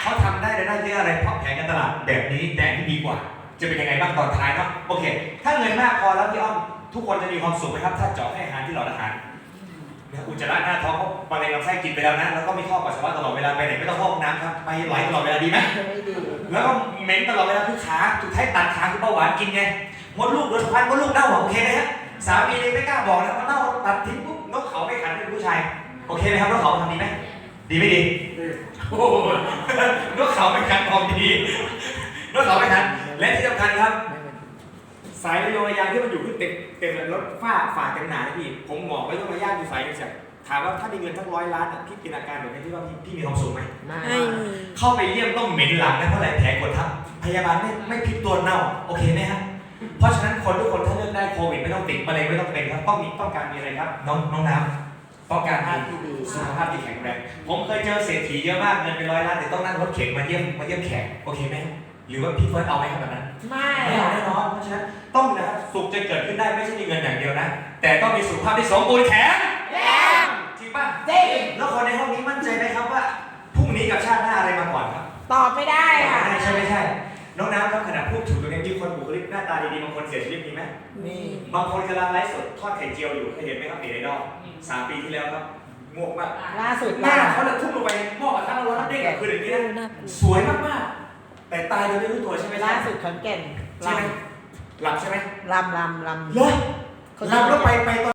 เขาทำได้รายได้เยอะอะไรเพราะแผนการตลาดแบบนี้แต่ที่ดีกว่า จะเป็นยังไงบ้างตอนท้ายเนาะโอเค ถ้าเงินมากพอแล้วพี่อ้อมทุกคนจะมีความสุขไหมครับ ถ้าเจาะให้อาหารที่หลอดอาหารนะอุจจาระหน้าท้องเขามะเร็งลำไส้กินไปแล้วนะ แล้วก็มีข้อปัสสาวะตลอดเวลาไปไหนไม่ต้องเข้าห้องน้ำครับไปไหลตลอดเวลาดีไหมไม่ดีแล้วก็เหม็นตลอดเวลาคือขาสุดท้ายตัดขาคือเบาหวานกินไงมดลูกโดนพันมดลูกเน่าอะโอเคไหมฮะสามีเลยไม่กล้าบอกนะว่าเน่าตัดทิ้งปุ๊บนกเขาไม่ขันเป็นผู้ชายโอเคไหมครับนกเขาทำดีไหมดีไม่ดีโอ้โห นกเขาไม่ขันพอดีนกเขาไม่ขันและที่สำคัญครับ สายระโยงระยางที่มันอยู่ขึ้นเต็มเต็มเลยรถฝ้าฝ่าเต็มหนาเลยพี่ ผมหมอกไว้ต้องระยางอยู่สายหนึงเสียถามว่าถ้ามีเงินทั้งร้อยล้านอะพี่เป็นอาการแบบนี้ที่ว่าพี่พี่มีความสุขไหมไม่ไม่มีเข้าไปเยี่ยมต้องเหม็นหลังนะเพราะอะไรแผลกดทับพยาบาลไม่ไม่พลิกตัวเน่าโอเคไหมฮะเพราะฉะนั้นคนทุกคนถ้าเลือกได้โควิดไม่ต้องติดมะเร็งไม่ต้องเป็นครับต้องมีต้องการมีอะไรครับ น้องน้องน้ำ ต้องการภาพมีที่ดีสุขภาพที่แข็งแรง ผมเคยเจอเศรษฐีเยอะมากเงินเป็นร้อยล้านแต่ต้องนั่งรถเข็นมาเยี่ยมมาเยี่ยมแขกโอเคไหมหรือว่าพี่เฟิร์สเอาไหมครับแบบนั้น ไม่ไม่เอาแน่นอนเพราะฉะนั้นต้องนะครับสุขจะเกิดขึ้นได้ไม่ใช่มีเงินอย่างเดียวนะ แต่ต้องมีสุขภาพที่สมบูรณ์แข็งแรงจริงป่ะจริงแล้วคนในห้องนี้มั่นใจไหมครับว่าพรุ่งนี้กับชาติหน้าอะไรมาก่อนครับ ตอบไม่ได้ค่ะใช่ใช่ไม่ใช่ น้องน้ำครับขณะพูดถึงตรงนี้มีคนบุคลิกหน้าตาดีๆบางคนเสียชีวิตมีไหมมีบางคนกำลังไลฟ์สดทอดไข่เจียวอยู่เคยเห็นไหมครับเด็กไอดอลสามปีที่แล้วครับงวกมากล่าสุดหน้าล่าเขาจะทุ่มลงไปในหม้อกระทะร้อนๆเด้งกับคืนอย่างนี้ดูนะน่ากลัวสวยมากๆ แต่ตายโดยไม่รู้ตัวใช่ไหมล่าสุดขอนแก่นใช่ไหมหลับใช่ไหมลำลำลำเหรอหลับแล้วไปไปตอน